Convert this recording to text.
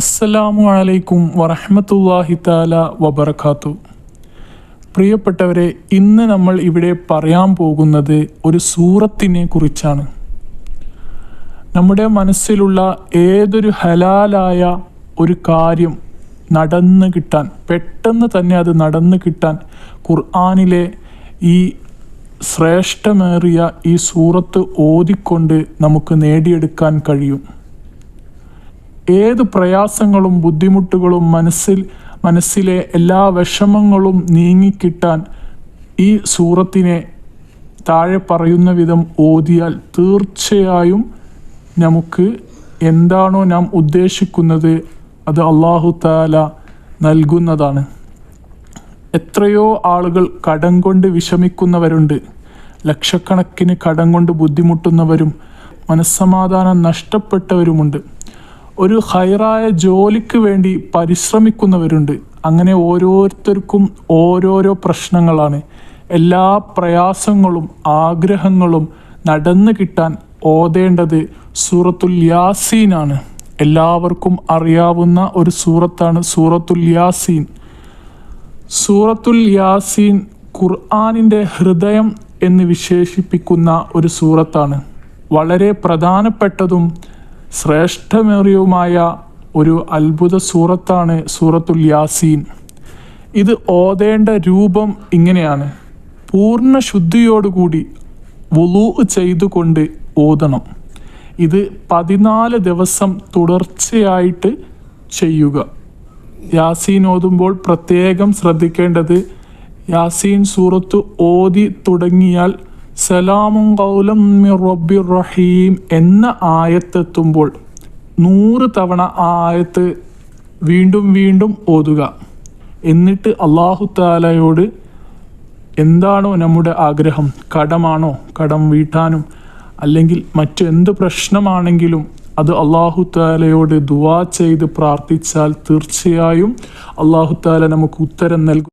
അസ്സലാമു അലൈക്കും വറഹമത്തല്ലാഹി താല വബർക്കാത്തു പ്രിയപ്പെട്ടവരെ ഇന്ന് നമ്മൾ ഇവിടെ പറയാൻ പോകുന്നത് ഒരു സൂറത്തിനെ കുറിച്ചാണ്. നമ്മുടെ മനസ്സിലുള്ള ഏതൊരു ഹലാലായ ഒരു കാര്യം നടന്ന് കിട്ടാൻ പെട്ടെന്ന് തന്നെ അത് നടന്ന് കിട്ടാൻ ഖുർആാനിലെ ഈ ശ്രേഷ്ഠമേറിയ ഈ സൂറത്ത് ഓതിക്കൊണ്ട് നമുക്ക് നേടിയെടുക്കാൻ കഴിയും. ഏത് പ്രയാസങ്ങളും ബുദ്ധിമുട്ടുകളും മനസ്സിൽ മനസ്സിലെ എല്ലാ വിഷമങ്ങളും നീങ്ങിക്കിട്ടാൻ ഈ സൂറത്തിനെ താഴെ പറയുന്ന വിധം ഓതിയാൽ തീർച്ചയായും നമുക്ക് എന്താണോ നാം ഉദ്ദേശിക്കുന്നത് അത് അള്ളാഹു താല നൽകുന്നതാണ്. എത്രയോ ആളുകൾ കടം കൊണ്ട് വിഷമിക്കുന്നവരുണ്ട്. ലക്ഷക്കണക്കിന് കടം കൊണ്ട് ബുദ്ധിമുട്ടുന്നവരും മനസ്സമാധാനം നഷ്ടപ്പെട്ടവരുമുണ്ട്. ഒരു ഹൈറായ ജോലിക്ക് വേണ്ടി പരിശ്രമിക്കുന്നവരുണ്ട്. അങ്ങനെ ഓരോരുത്തർക്കും ഓരോരോ പ്രശ്നങ്ങളാണ്. എല്ലാ പ്രയാസങ്ങളും ആഗ്രഹങ്ങളും നടന്നു കിട്ടാൻ ഓതേണ്ടത് സൂറത്തുൽ യാസീനാണ്. എല്ലാവർക്കും അറിയാവുന്ന ഒരു സൂറത്താണ് സൂറത്തുൽ യാസീൻ. സൂറത്തുൽ യാസീൻ ഖുർആാനിന്റെ ഹൃദയം എന്ന് വിശേഷിപ്പിക്കുന്ന ഒരു സൂറത്താണ്. വളരെ പ്രധാനപ്പെട്ടതും ശ്രേഷ്ഠമേറിയവുമായ ഒരു അത്ഭുത സൂറത്താണ് സൂറത്തുൽ യാസീൻ. ഇത് ഓതേണ്ട രൂപം ഇങ്ങനെയാണ്. പൂർണ ശുദ്ധിയോടുകൂടി വുളു ചെയ്തുകൊണ്ട് ഓതണം. ഇത് പതിനാല് ദിവസം തുടർച്ചയായിട്ട് ചെയ്യുക. യാസീൻ ഓതുമ്പോൾ പ്രത്യേകം ശ്രദ്ധിക്കേണ്ടത് യാസീൻ സൂറത്ത് ഓതി തുടങ്ങിയാൽ സലാമും കൗലം മിർ റബ്ബിർ റഹീം എന്ന ആയത്തെത്തുമ്പോൾ നൂറ് തവണ ആ ആയത്ത് വീണ്ടും വീണ്ടും ഓതുക. എന്നിട്ട് അള്ളാഹു താലയോട് എന്താണോ നമ്മുടെ ആഗ്രഹം? കടമാണോ? കടം വീട്ടാനും അല്ലെങ്കിൽ മറ്റെന്ത് പ്രശ്നമാണെങ്കിലും അത് അള്ളാഹു താലയോട് ദുവാ ചെയ്ത് പ്രാർത്ഥിച്ചാൽ തീർച്ചയായും അള്ളാഹു താല നമുക്ക് ഉത്തരം നൽകും.